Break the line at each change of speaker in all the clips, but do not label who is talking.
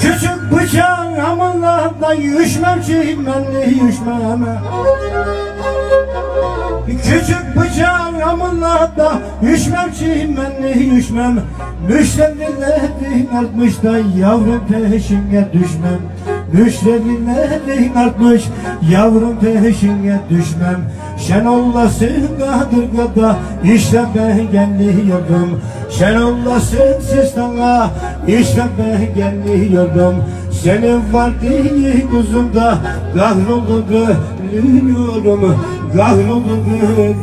Küçük bıçağın amınlardan Yüşmem çimenli yüşmem Küçük bıçağın amınlardan Yüşmem çimenli yüşmem Müşterilerin artmış da Yavrum peşine düşmem Müşterilerin artmış Yavrum peşine düşmem. Şen olasın kadırgada İşte ben geliyorum. Şen olasın sistana İşte ben geliyorum. Senin var değil kuzumda Kahrolup ölüyorum Kahrolup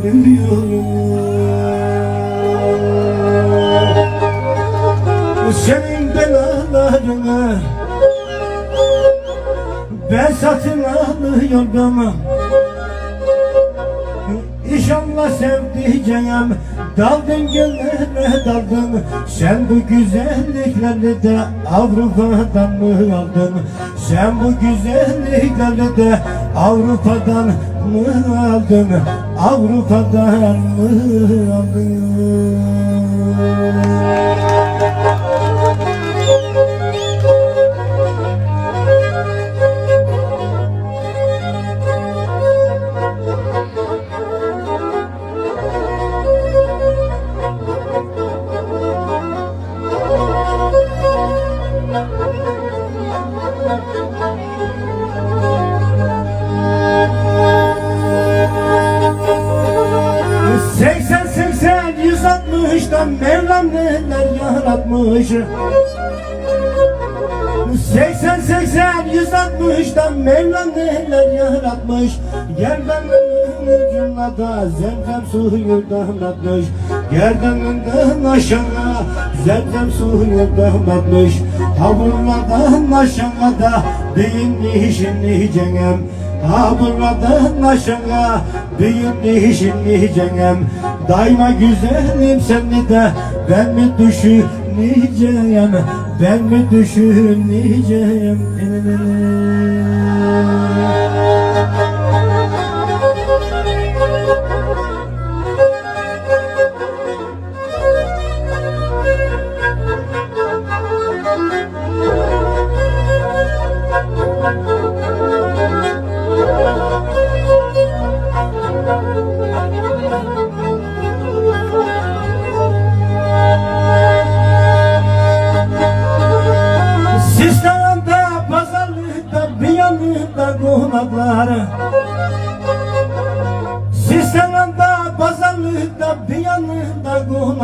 ölüyorum senin belalarını ben satın alıyorum İnşallah sevdiceğim Daldın gönlüme daldın. Sen bu güzellikleri de Avrupa'dan mı aldın? Sen bu güzellikleri de Avrupa'dan mı aldın? Avrupa'dan mı aldın altmıştan Mevlam neler yaratmış? Seksen seksen yüz altmıştan Mevlam neler yaratmış? Gerdanının ucuna da zemzem suyu damlatmış. Gerdanından aşağı zemzem suyu damlatmış. Taburlardan aşağı da değinmiş cennem. Ha buradan aşağı büyük düşüneceğim Daima güzelim seni de? Ben mi düşüneceğim? Ben mi düşüneceğim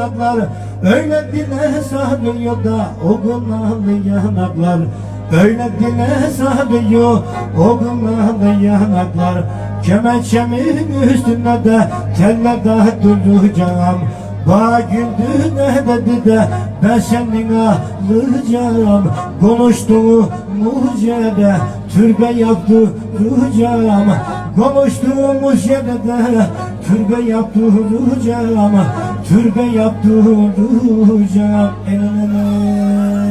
yanında konaklar Öyle dile sarıyor da o gunalı yanaklar. Öyle dile sarıyor o gunalı yanaklar. Kemençemin üstünde de tellerde duracağım. Bana güldü ne dedi de ben senin alacağım Konuştuğu mucede türbe yaptıracağım Konuştuğumuz yerde de türbe yaptıracağım Türbe yaptıracağım Elene